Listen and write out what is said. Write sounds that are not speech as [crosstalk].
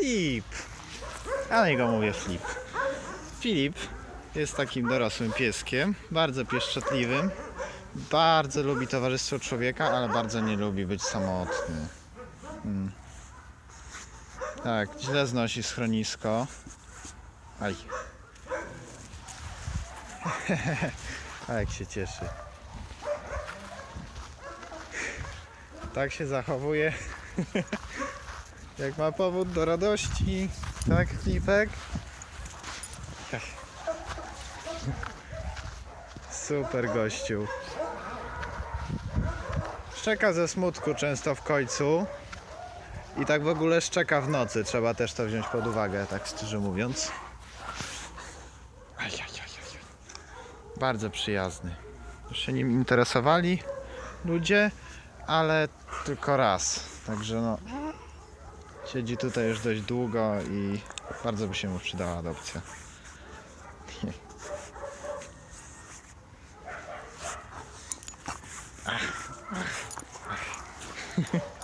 Flip. Na niego mówię Flip. Filip jest takim dorosłym pieskiem, bardzo pieszczotliwym. Bardzo lubi towarzystwo człowieka, ale bardzo nie lubi być samotny. Mm. Tak, źle znosi schronisko. Aj. [laughs] A jak się cieszy. Tak się zachowuje. [laughs] jak ma powód do radości. Tak, Flipek? Super gościu. Szczeka ze smutku często w końcu. I tak w ogóle szczeka w nocy. Trzeba też to wziąć pod uwagę, tak szczerze mówiąc. Bardzo przyjazny. Już się nim interesowali ludzie, ale tylko raz. Także no. Siedzi tutaj już dość długo i bardzo by się mu przydała adopcja. Ach, [laughs] ach, ach.